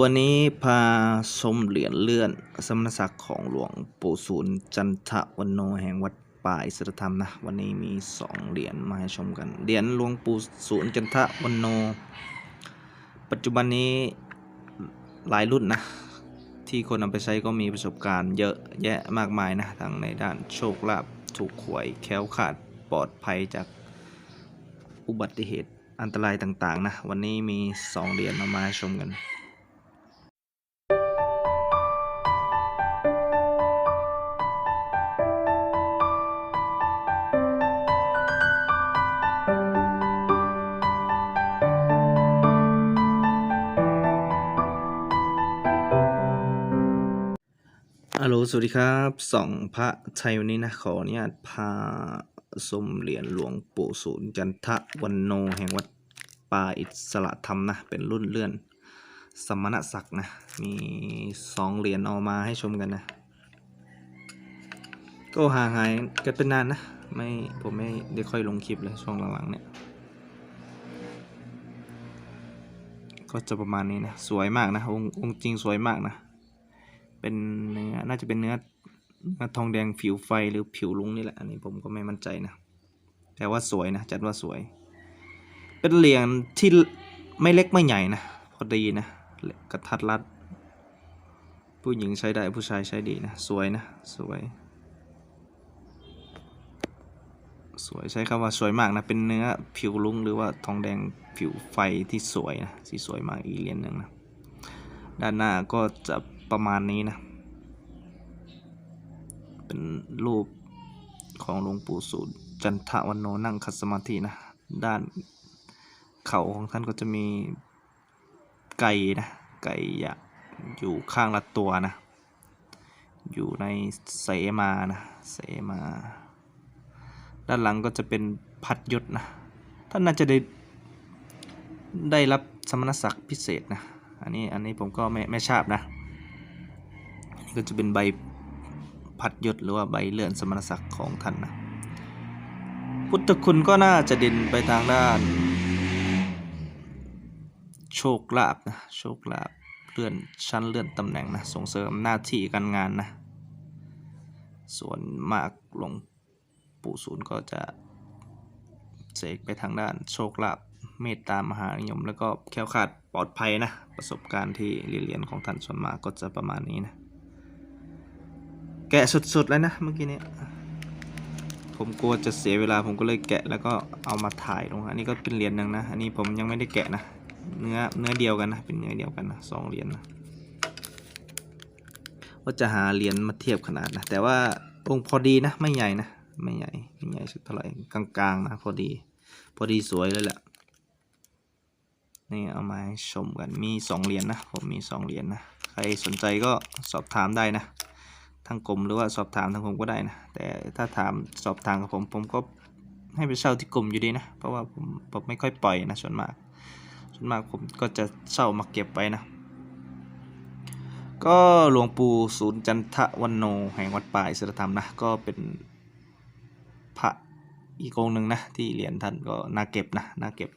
วันนี้พาชมเหรียญเลื่อนสมณศักดิ์ของหลวงปู่ศูนย์จันทวันโนแห่งวัดป่าอิสรธรรมนะวันนี้มีสองเหรียญมาให้ชมกันเหรียญหลวงปู่ศูนย์จันทวันโน ปัจจุบันนี้หลายรุ่นนะที่คนนำไปใช้ก็มีประสบการณ์เยอะแยะมากมายนะทั้งในด้านโชคลาภถูกหวยแคล้วคลาดปลอดภัยจากอุบัติเหตุอันตรายต่างๆนะวันนี้มีสองเหรียญเอามาชมกัน สวัสดีครับสองพระชัยวันนี้นะขออนุญาตพาชมเหรียญหลวงปู่ศูนย์จันทวันโนแห่งวัดป่าอิสระธรรมนะเป็นรุ่นเลื่อน สมณศักดิ์นะมีสองเหรียญเอามาให้ชมกันนะ ก็ห่างหายกันเป็นนานนะไม่ผมไม่ได้ค่อยลงคลิปเลยช่วงหลังๆเนี่ยก็จะประมาณนี้นะสวยมากนะองค์จริงสวยมากนะ เป็นเนื้อน่าจะเป็นเนื้อนทองแดงผิวไฟหรือผิวลุงนี่แหละ อันนี้ผมก็ไม่มั่นใจนะ แต่ว่าสวยนะ จัดว่าสวย เป็นเหรียญที่ไม่เล็กไม่ใหญ่นะ พอดีนะกระทัดรัด ผู้หญิงใช้ได้ผู้ชายใช้ดีนะ สวยนะ สวย สวยใช้คำว่าสวยมากนะ เป็นเนื้อผิวลุงหรือว่าทองแดงผิวไฟที่สวยนะ สีสวยมากอีกเหรียญหนึ่งนะ ด้านหน้าก็จะประมาณนี้นะ เป็นรูปของหลวงปู่สูตรจันทวันโนนั่งคัสมาธินะ ด้านเข่าของท่านก็จะมีไก่นะ ไก่อยากอยู่ข้างละตัวนะ อยู่ในเสมานะเสมา ด้านหลังก็จะเป็นพัดยศนะ ท่านน่าจะได้ได้รับสมณศักดิ์พิเศษนะ อันนี้อันนี้ผมก็ไม่ไม่ทราบนะอันนี้ก็จะเป็นใบพัดยศหรือว่าใบเลื่อนสมณศักดิ์ของท่านนะพุทธคุณก็น่าจะเด่นไปทางด้าน โชคลาภนะโชคลาภเลื่อนชั้นเลื่อนตำแหน่งนะส่งเสริมหน้าที่การงานนะส่วนมากหลวงปู่ศูนย์ก็จะเสกไปทางด้านโชคลาภ เมตตามหานิยม แล้วก็แคล้วคลาดปลอดภัยนะ ประสบการณ์ที่เรียนของท่านส่วนมากก็จะประมาณนี้นะ แกะสุดๆเลยนะเมื่อกี้นี้ผมกลัวจะเสียเวลาผมก็เลยแกะแล้วก็เอามาถ่ายลงอันนี้ก็เป็นเหรียญหนึ่งนะ อันนี้ผมยังไม่ได้แกะนะ เนื้อเนื้อเดียวกันนะ เป็นเนื้อเดียวกันนะสองเหรียญนะว่าจะหาเหรียญมาเทียบขนาดนะ แต่ว่าองค์พอดีนะ ไม่ใหญ่นะ ไม่ใหญ่ ไม่ใหญ่สักเท่าไหร่กลางๆนะ พอดี พอดีสวยเลยแหละ นี่เอามาให้ชมกันมีสองเหรียญนะผมมีสองเหรียญนะใครสนใจก็สอบถามได้นะทางกรมหรือว่าสอบถามทางผมก็ได้นะแต่ถ้าถามสอบถามกับผมผมก็ให้ไปเช่าที่กรมอยู่ดีนะเพราะว่าผมผมไม่ค่อยปล่อยนะส่วนมาก ส่วนมากผมก็จะเช่ามาเก็บไว้นะ ก็หลวงปู่ศูนย์จันทวันโนแห่งวัดป่าอิสรธรรมนะก็เป็นพระอีกองหนึ่งนะที่เหรียญท่านก็น่าเก็บนะน่าเก็บ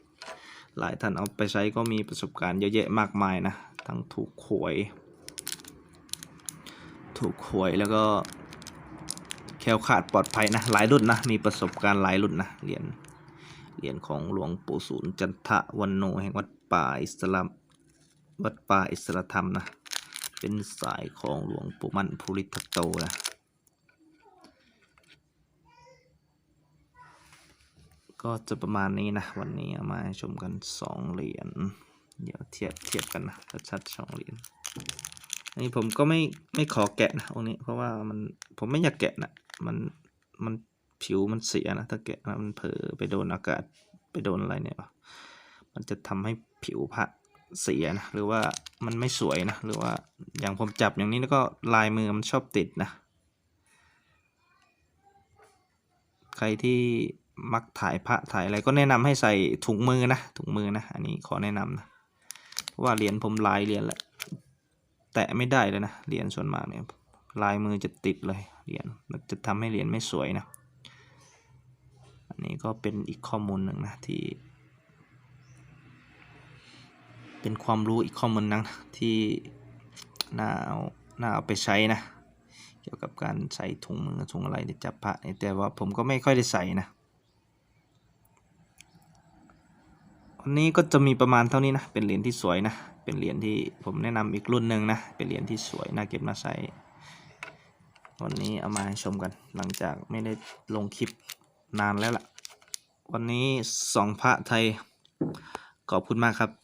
หลายท่านเอาไปใช้ก็มีประสบการณ์เยอะแยะมากมายนะ ทั้งถูกหวย ถูกหวยแล้วก็แคล้วคลาดปลอดภัยนะ หลายรุ่นนะ มีประสบการณ์หลายรุ่นนะ เหรียญ เหรียญของหลวงปู่ศูนย์จันทวันโนแห่งวัดป่าอิสลาม วัดป่าอิสระธรรมนะ เป็นสายของหลวงปู่มั่นภูริทัตโตนะ ก็จะประมาณนี้นะ วันนี้เอามาชมกันสองเหรียญเดี๋ยวเทียบเทียบกันนะชัดๆสองเหรียญอันนี้ผมก็ไม่ไม่ขอแกะนะองค์นี้เพราะว่ามันผมไม่อยากแกะนะมันมันผิวมันเสียนะถ้าแกะแล้วมันเผลอไปโดนอากาศไปโดนอะไรเนี่ยมันจะทำให้ผิวพระเสียนะหรือว่ามันไม่สวยนะหรือว่าอย่างผมจับอย่างนี้แล้วก็ลายมือมันชอบติดนะ ใครที่ มักถ่ายพระถ่ายอะไรก็แนะนำให้ใส่ถุงมือนะถุงมือนะอันนี้ขอแนะนำนะเพราะว่าเหรียญผมลายเหรียญแหละแตะไม่ได้เลยนะเหรียญส่วนมากเนี่ยลายมือจะติดเลยเหรียญมันจะทำให้เหรียญไม่สวยนะอันนี้ก็เป็นอีกข้อมูลหนึ่งนะที่ เป็นความรู้อีกข้อมูลหนึงที่น่าเอาน่าเอาไปใช้นะเกี่ยวกับการใส่ถุงมือถุงอะไรในจับพระแต่ว่าผมก็ไม่ค่อยได้ใส่นะ วันนี้ก็จะมีประมาณเท่านี้นะ เป็นเหรียญที่สวยนะ เป็นเหรียญที่ผมแนะนำอีกรุ่นหนึ่งนะ เป็นเหรียญที่สวยน่าเก็บน่าใช้วันนี้เอามาให้ชมกัน หลังจากไม่ได้ลงคลิปนานแล้วล่ะ วันนี้สองพระไทย ขอบคุณมากครับ